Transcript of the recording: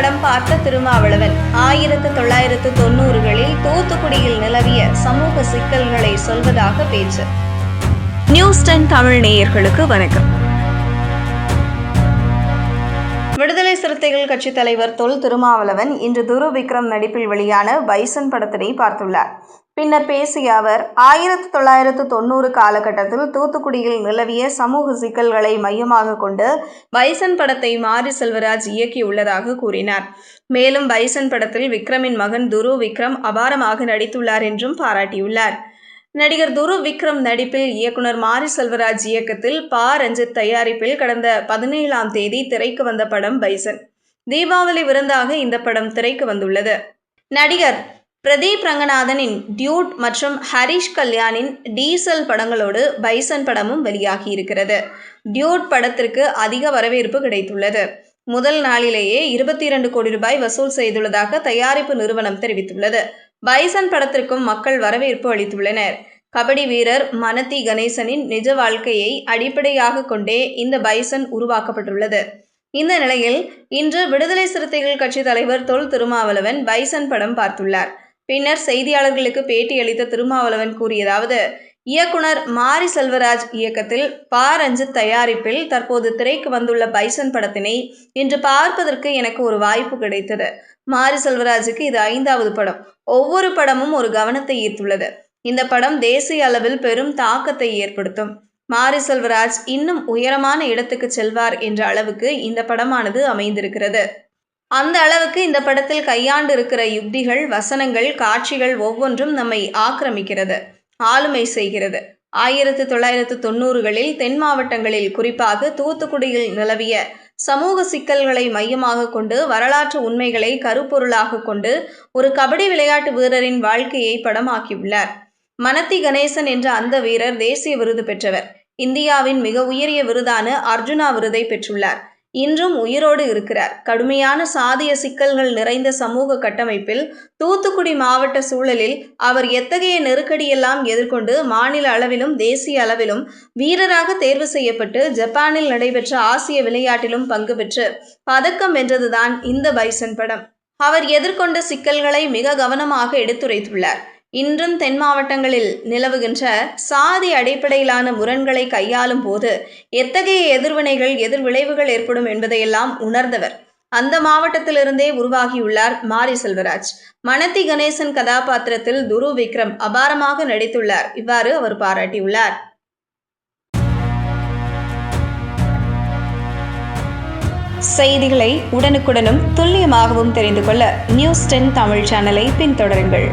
படம் பார்த்த திருமாவளவன். ஆயிரத்து தொள்ளாயிரத்து தொன்னூறுகளில் தூத்துக்குடியில் நிலவிய சமூக சிக்கல்களை சொல்வதாக பேச்சு. நியூஸ் டென் தமிழ் நேயர்களுக்கு வணக்கம். விடுதலை சிறுத்தைகள் கட்சித் தலைவர் தொல் திருமாவளவன் இன்று துரு விக்ரம் நடிப்பில் வெளியான பைசன் படத்தினை பார்த்துள்ளார். பின்னர் பேசிய அவர் ஆயிரத்து தொள்ளாயிரத்து தொண்ணூறு காலகட்டத்தில் தூத்துக்குடியில் நிலவிய சமூக சிக்கல்களை மையமாக கொண்டு பைசன் படத்தை மாரி செல்வராஜ் இயக்கியுள்ளதாக கூறினார். மேலும் பைசன் படத்தில் விக்ரமின் மகன் துரு விக்ரம் அபாரமாக நடித்துள்ளார் என்றும் பாராட்டியுள்ளார். நடிகர் துரு விக்ரம் நடிப்பில் இயக்குனர் மாரி செல்வராஜ் இயக்கத்தில் பா. ரஞ்சித் தயாரிப்பில் கடந்த பதினேழாம் தேதி திரைக்கு வந்த படம் பைசன். தீபாவளி விருந்தாக இந்த படம் திரைக்கு வந்துள்ளது. நடிகர் பிரதீப் ரங்கநாதனின் டியூட் மற்றும் ஹரிஷ் கல்யாணின் டீசல் படங்களோடு பைசன் படமும் வெளியாகி இருக்கிறது டியூட் படத்திற்கு அதிக வரவேற்பு கிடைத்துள்ளது. முதல் நாளிலேயே இருபத்தி இரண்டு கோடி ரூபாய் வசூல் செய்துள்ளதாக தயாரிப்பு நிறுவனம் தெரிவித்துள்ளது. பைசன் படத்திற்கும் மக்கள் வரவேற்பு அளித்துள்ளனர். கபடி வீரர் மனதி கணேசனின் நிஜ வாழ்க்கையை அடிப்படையாக கொண்டே இந்த பைசன் உருவாக்கப்பட்டுள்ளது. இந்த நிலையில் இன்று விடுதலை சிறுத்தைகள் கட்சி தலைவர் தொல் திருமாவளவன் பைசன் படம் பார்த்துள்ளார். பின்னர் செய்தியாளர்களுக்கு பேட்டியளித்த திருமாவளவன் கூறியதாவது இயக்குனர் மாரி செல்வராஜ் இயக்கத்தில் பா. ரஞ்சித் தயாரிப்பில் தற்போது திரைக்கு வந்துள்ள பைசன் படத்தினை இன்று பார்ப்பதற்கு எனக்கு ஒரு வாய்ப்பு கிடைத்தது. மாரி செல்வராஜுக்கு இது ஐந்தாவது படம். ஒவ்வொரு படமும் ஒரு கவனத்தை ஈர்த்துள்ளது. இந்த படம் தேசிய அளவில் பெரும் தாக்கத்தை ஏற்படுத்தும். மாரி செல்வராஜ் இன்னும் உயரமான இடத்துக்கு செல்வார் என்ற அளவுக்கு இந்த படமானது அமைந்திருக்கிறது. அந்த அளவுக்கு இந்த படத்தில் கையாண்டு இருக்கிற யுக்திகள் வசனங்கள் காட்சிகள் ஒவ்வொன்றும் நம்மை ஆக்கிரமிக்கிறது ஆளுமை செய்கிறது. ஆயிரத்து தொள்ளாயிரத்து தொண்ணூறுகளில் தென் மாவட்டங்களில் குறிப்பாக தூத்துக்குடியில் நிலவிய சமூக சிக்கல்களை மையமாக கொண்டு வரலாற்று உண்மைகளை கருப்பொருளாக கொண்டு ஒரு கபடி விளையாட்டு வீரரின் வாழ்க்கையை படமாக்கியுள்ளார். மனத்தி கணேசன் என்ற அந்த வீரர் தேசிய விருது பெற்றவர். இந்தியாவின் மிக உயரிய விருதான அர்ஜுனா விருதை பெற்றுள்ளார். இன்றும் உயிரோடு இருக்கிறார். கடுமையான சாதிய சிக்கல்கள் நிறைந்த சமூக கட்டமைப்பில் தூத்துக்குடி மாவட்ட சூழலில் அவர் எத்தகைய நெருக்கடியெல்லாம் எதிர்கொண்டு மாநில அளவிலும் தேசிய அளவிலும் வீரராக தேர்வு செய்யப்பட்டு ஜப்பானில் நடைபெற்ற ஆசிய விளையாட்டிலும் பங்கு பெற்று பதக்கம் வென்றதுதான் இந்த பைசன் படம். அவர் எதிர்கொண்ட சிக்கல்களை மிக கவனமாக எடுத்துரைத்துள்ளார். இன்றும் தென் மாவட்டங்களில் நிலவுகின்ற சாதி அடிப்படையிலான முரண்களை கையாளும் போது எத்தகைய எதிர்வினைகள் எதிர் விளைவுகள் ஏற்படும் என்பதையெல்லாம் உணர்ந்தவர். அந்த மாவட்டத்திலிருந்தே உருவாகியுள்ளார் மாரி செல்வராஜ். மனத்தி கணேசன் கதாபாத்திரத்தில் துரு விக்ரம் அபாரமாக நடித்துள்ளார். இவ்வாறு அவர் பாராட்டியுள்ளார். செய்திகளை உடனுக்குடனும் துல்லியமாகவும் தெரிந்து கொள்ள நியூஸ் டென் தமிழ் சேனலை பின்தொடருங்கள்.